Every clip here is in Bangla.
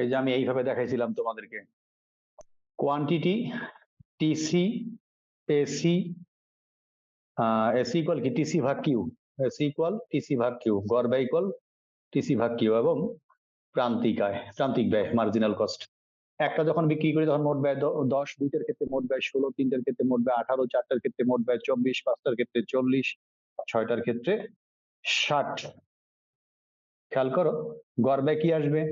এই যে আমি এইভাবে দেখাইছিলাম তোমাদেরকে। Quantity TC AC AC equal কি? টিসি ভাগ কিউ এসি ইকুয়াল টিসি ভাগ কিউ গড় ব্যয় ইকুয়াল টিসি ভাগ কিউ এবং প্রান্তিক আয়, প্রান্তিক ব্যয় মার্জিনাল কস্ট একটা যখন বিক্রি করি তখন মোট ব্যয় দশ, দুইটার ক্ষেত্রে মোট ব্যয় ষোলো, তিনটার ক্ষেত্রে মোট ব্যয় আঠারো, চারটার ক্ষেত্রে মোট ব্যয় চব্বিশ, পাঁচটার ক্ষেত্রে চল্লিশ, ছয়টার ক্ষেত্রে ষাট। খেয়াল করো, গড় ব্যয় কি আসবে?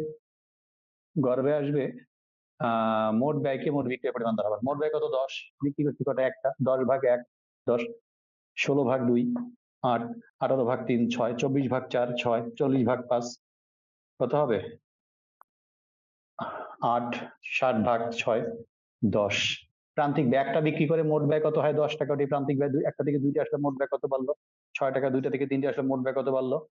ব্যয় আসবে আহ মোট ব্যয়কে মোট বিক্রয় পরিমাণ ভাগ। মোট ব্যয় কত? দশ। বিক্রি করছি কত একটা। দশ ভাগ এক, দশ, ষোলো ভাগ দুই, আট, আঠারো ভাগ তিন, ছয়, চব্বিশ ভাগ চার, ছয়, চল্লিশ ভাগ পাঁচ। কত হবে? আট, ষাট ভাগ ছয়, দশ। প্রান্তিক ব্যাগটা বিক্রি করে মোট ব্যয় কত হয়? দশ টাকা। ওটি প্রান্তিক ব্যয় একটা থেকে দুইটা আসলে মোট ব্যয় কত বাড়লো? ছয় টাকা, দুইটা থেকে তিনটে আসলে মোট ব্যয় কত বাড়লো?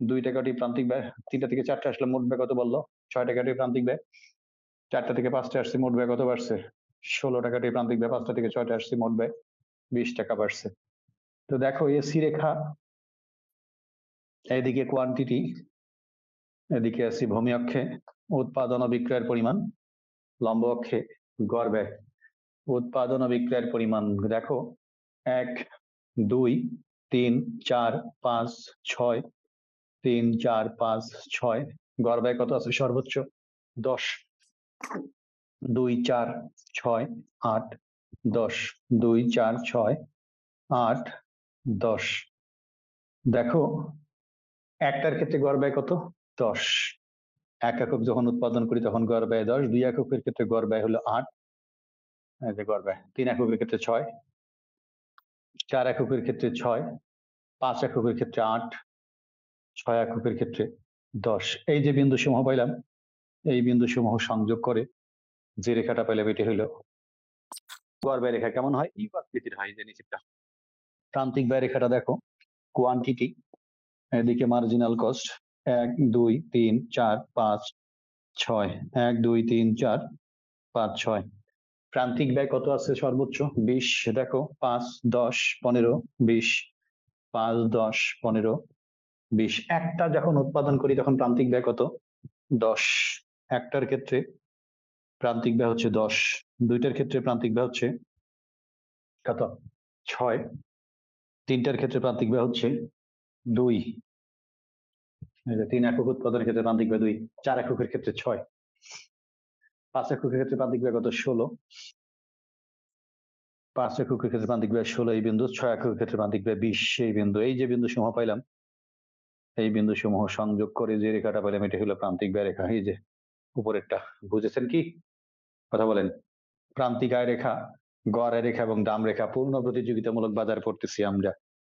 দুই টাকাটি প্রান্তিক ব্যয়, তিনটা থেকে চারটা আসলে মোট ব্যয় কত বাড়লো ছয় টাকাটি প্রান্তিক ব্যয়, চারটা থেকে পাঁচটা আসছে, মোট ব্যয় কত বাড়ছে? ষোলো টাকাটি প্রান্তিক ব্যয়, পাঁচটা থেকে ছয়টা আসছে, মোট ব্যয় বিশ টাকা বাড়ছে। তো দেখো, এসি রেখা, এদিকে কোয়ান্টিটি এদিকে আসি ভূমি অক্ষে, উৎপাদন ও বিক্রয়ের পরিমাণ, লম্ব অক্ষে, গড় ব্যয়। উৎপাদন ও বিক্রয়ের পরিমাণ, দেখো, এক, দুই, তিন, চার, পাঁচ, ছয় তিন, চার, পাঁচ, ছয়। গড় ব্যয় কত আছে? সর্বোচ্চ দশ। দুই, চার, ছয়, আট, দশ। দুই, চার, ছয়, আট, দশ। দেখো, একটার ক্ষেত্রে গড় ব্যয় কত? দশ। এক একক যখন উৎপাদন করি তখন গড় ব্যয় দশ। দুই এককের ক্ষেত্রে গড় ব্যয় হলো আট। যে গড় ব্যয়। তিন এককের ক্ষেত্রে ছয়। চার এককের ক্ষেত্রে ছয়। পাঁচ এককের ক্ষেত্রে আট। ছয় এককের ক্ষেত্রে দশ। এই যে বিন্দু সমূহ পাইলাম এই বিন্দু সমূহ সংযোগ করে যে রেখাটা পাইলাম এটি গড় ব্যয় রেখা কেমন হয়? ইউ আকৃতির হয় যে নিচেরটা। প্রান্তিক ব্যয় রেখাটা দেখো কোয়ান্টিটি এদিকে মার্জিনাল কস্ট এক দুই তিন চার পাঁচ ছয় এক দুই তিন চার পাঁচ ছয়। প্রান্তিক ব্যয় কত আছে সর্বোচ্চ? বিশ দেখো পাঁচ দশ পনেরো বিশ পাঁচ দশ পনেরো বিশ, একটা যখন উৎপাদন করি তখন প্রান্তিক ব্যয় কত? দশ। একটার ক্ষেত্রে প্রান্তিক ব্যয় হচ্ছে দশ। দুইটার ক্ষেত্রে প্রান্তিক ব্যয় হচ্ছে কত? ছয়। তিনটার ক্ষেত্রে প্রান্তিক ব্যয় হচ্ছে দুই। তিন একক উৎপাদনের ক্ষেত্রে প্রান্তিক ব্যয় দুই, চার এককের ক্ষেত্রে ছয়। পাঁচ এককের ক্ষেত্রে প্রান্তিক ব্যয় কত? ষোলো। পাঁচ এককের ক্ষেত্রে প্রান্তিক ব্যয় ষোলো, এই বিন্দু। ছয় এককের ক্ষেত্রে প্রান্তিক ব্যয় বিশ এই বিন্দু। এই যে বিন্দু সমূহ পাইলাম এই বিন্দু সমূহ সংযোগ করে যে রেখাটা পেলাম এটা হলো প্রান্তিক ব্যয় রেখা। এই যে উপরেরটা, বুঝেছেন কি? কথা বলেন। প্রান্তিক আয় রেখা, গড় রেখা এবং দাম রেখা পূর্ণ প্রতিযোগিতামূলক বাজার করতেছি আমরা।